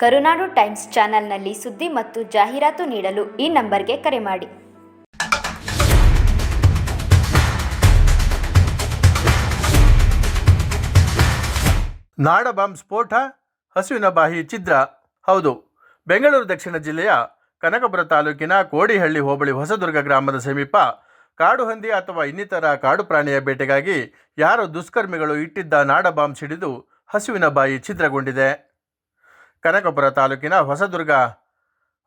ಕರುನಾಡು times ಚಾನೆಲ್ನಲ್ಲಿ ಸುದ್ದಿ ಮತ್ತು ಜಾಹೀರಾತು ನೀಡಲು ಈ ನಂಬರ್ಗೆ ಕರೆ ಮಾಡಿ. ನಾಡ ಬಾಂಬ್ ಸ್ಫೋಟ, ಹಸುವಿನ ಬಾಯಿ ಛಿದ್ರ, ಹೌದು. ಬೆಂಗಳೂರು ದಕ್ಷಿಣ ಜಿಲ್ಲೆಯ ಕನಕಪುರ ತಾಲೂಕಿನ ಕೋಡಿಹಳ್ಳಿ ಹೋಬಳಿ ಹೊಸದುರ್ಗ ಗ್ರಾಮದ ಸಮೀಪ ಕಾಡು ಹಂದಿ ಅಥವಾ ಇನ್ನಿತರ ಕಾಡು ಪ್ರಾಣಿಯ ಬೇಟೆಗಾಗಿ ಯಾರೋ ದುಷ್ಕರ್ಮಿಗಳು ಇಟ್ಟಿದ್ದ ನಾಡ ಬಾಂಬ್ ಸಿಡಿದು ಹಸುವಿನ ಬಾಯಿ ಛಿದ್ರಗೊಂಡಿದೆ. ಕನಕಪುರ ತಾಲೂಕಿನ ಹೊಸದುರ್ಗ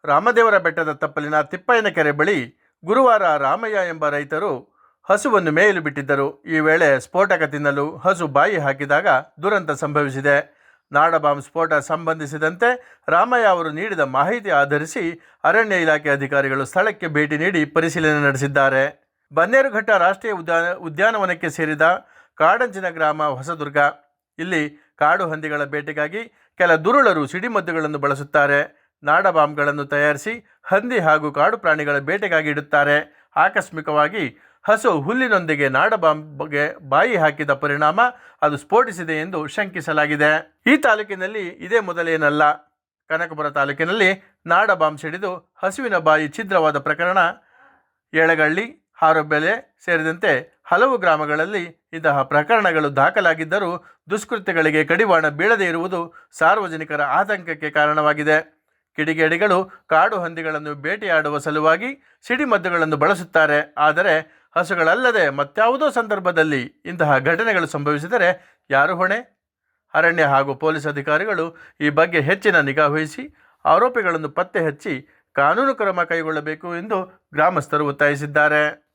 ರಾಮದೇವರ ಬೆಟ್ಟದ ತಪ್ಪಲಿನ ತಿಪ್ಪಯ್ಯನ ಕೆರೆ ಬಳಿ ಗುರುವಾರ ರಾಮಯ್ಯ ಎಂಬ ರೈತರು ಹಸುವನ್ನು ಮೇಯಲು ಬಿಟ್ಟಿದ್ದರು. ಈ ವೇಳೆ ಸ್ಫೋಟಕ ತಿನ್ನಲು ಹಸು ಬಾಯಿ ಹಾಕಿದಾಗ ದುರಂತ ಸಂಭವಿಸಿದೆ. ನಾಡಬಾಂಬ್ ಸ್ಫೋಟ ಸಂಬಂಧಿಸಿದಂತೆ ರಾಮಯ್ಯ ಅವರು ನೀಡಿದ ಮಾಹಿತಿ ಆಧರಿಸಿ ಅರಣ್ಯ ಇಲಾಖೆ ಅಧಿಕಾರಿಗಳು ಸ್ಥಳಕ್ಕೆ ಭೇಟಿ ನೀಡಿ ಪರಿಶೀಲನೆ ನಡೆಸಿದ್ದಾರೆ. ಬನ್ನೇರುಘಟ್ಟ ರಾಷ್ಟ್ರೀಯ ಉದ್ಯಾನ, ಉದ್ಯಾನವನಕ್ಕೆ ಸೇರಿದ ಕಾಡಂಚಿನ ಗ್ರಾಮ ಹೊಸದುರ್ಗ. ಇಲ್ಲಿ ಕಾಡು ಹಂದಿಗಳ ಬೇಟೆಗಾಗಿ ಕೆಲ ದುರುಳರು ಸಿಡಿಮದ್ದುಗಳನ್ನು ಬಳಸುತ್ತಾರೆ. ನಾಡ ಬಾಂಬ್ಗಳನ್ನು ತಯಾರಿಸಿ ಹಂದಿ ಹಾಗೂ ಕಾಡು ಪ್ರಾಣಿಗಳ ಬೇಟೆಗಾಗಿ ಇಡುತ್ತಾರೆ. ಆಕಸ್ಮಿಕವಾಗಿ ಹಸು ಹುಲ್ಲಿನೊಂದಿಗೆ ನಾಡ ಬಾಂಬ್ಗೆ ಬಾಯಿ ಹಾಕಿದ ಪರಿಣಾಮ ಅದು ಸ್ಫೋಟಿಸಿದೆ ಎಂದು ಶಂಕಿಸಲಾಗಿದೆ. ಈ ತಾಲೂಕಿನಲ್ಲಿ ಇದೇ ಮೊದಲೇನಲ್ಲ. ಕನಕಪುರ ತಾಲೂಕಿನಲ್ಲಿ ನಾಡ ಬಾಂಬ್ ಸಿಡಿದು ಹಸುವಿನ ಬಾಯಿ ಛಿದ್ರವಾದ ಪ್ರಕರಣ ಏಳಗಳ್ಳಿ ಹಾರೊಬ್ಬೆಲೆ ಸೇರಿದಂತೆ ಹಲವು ಗ್ರಾಮಗಳಲ್ಲಿ ಇಂತಹ ಪ್ರಕರಣಗಳು ದಾಖಲಾಗಿದ್ದರೂ ದುಷ್ಕೃತ್ಯಗಳಿಗೆ ಕಡಿವಾಣ ಬೀಳದೇ ಇರುವುದು ಸಾರ್ವಜನಿಕರ ಆತಂಕಕ್ಕೆ ಕಾರಣವಾಗಿದೆ. ಕಿಡಿಗೇಡಿಗಳು ಕಾಡು ಹಂದಿಗಳನ್ನು ಬೇಟೆಯಾಡುವ ಸಲುವಾಗಿ ಸಿಡಿಮದ್ದುಗಳನ್ನು ಬಳಸುತ್ತಾರೆ. ಆದರೆ ಹಸುಗಳಲ್ಲದೆ ಮತ್ಯಾವುದೋ ಸಂದರ್ಭದಲ್ಲಿ ಇಂತಹ ಘಟನೆಗಳು ಸಂಭವಿಸಿದರೆ ಯಾರು ಹೊಣೆ? ಅರಣ್ಯ ಹಾಗೂ ಪೊಲೀಸ್ ಅಧಿಕಾರಿಗಳು ಈ ಬಗ್ಗೆ ಹೆಚ್ಚಿನ ನಿಗಾ ವಹಿಸಿ ಆರೋಪಿಗಳನ್ನು ಪತ್ತೆ ಹಚ್ಚಿ ಕಾನೂನು ಕ್ರಮ ಕೈಗೊಳ್ಳಬೇಕು ಎಂದು ಗ್ರಾಮಸ್ಥರು ಒತ್ತಾಯಿಸಿದ್ದಾರೆ.